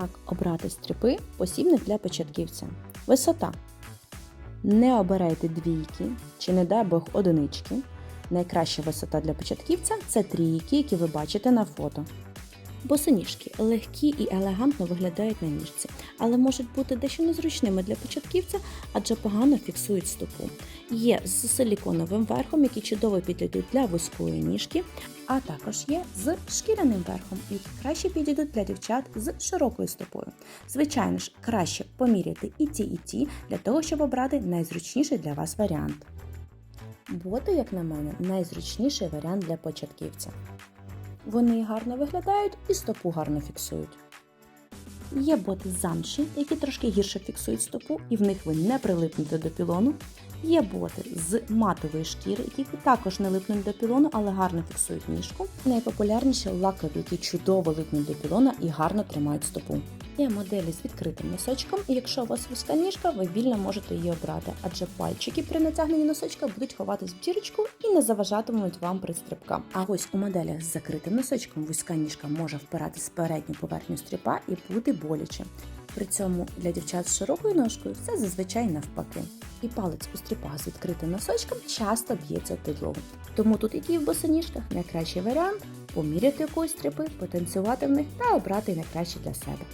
Як обрати стріпи посібник для початківця? Висота. Не обирайте двійки чи, не дай Бог, одинички. Найкраща висота для початківця це трійки, які ви бачите на фото. Босоніжки легкі і елегантно виглядають на ніжці, але можуть бути дещо незручними для початківця, адже погано фіксують стопу. Є з силіконовим верхом, які чудово підійдуть для вузької ніжки, а також є з шкіряним верхом, які краще підійдуть для дівчат з широкою стопою. Звичайно ж, краще поміряти і ті, і ті, для того, щоб обрати найзручніший для вас варіант. Боти, як на мене, найзручніший варіант для початківця. Вони гарно виглядають і стопу гарно фіксують. Є боти з замші, які трошки гірше фіксують стопу, і в них ви не прилипнете до пілону. Є боти з матової шкіри, які також не липнуть до пілону, але гарно фіксують ніжку. Найпопулярніші лакові, які чудово липнуть до пілона і гарно тримають стопу. Є моделі з відкритим носочком, і якщо у вас вузька ніжка, ви вільно можете її обрати, адже пальчики при натягненні носочка будуть ховатись в дірочку і не заважатимуть вам при стрибках. А ось у моделях з закритим носочком вузька ніжка може впиратись в передню поверхню стріпа і бути боляче. При цьому для дівчат з широкою ножкою все зазвичай навпаки. І палець у стріпах з відкритим носочком часто б'ється підлогу. Тому тут, як і в босоніжках, найкращий варіант поміряти якоїсь стріпи, потанцювати в них та обрати найкраще для себе.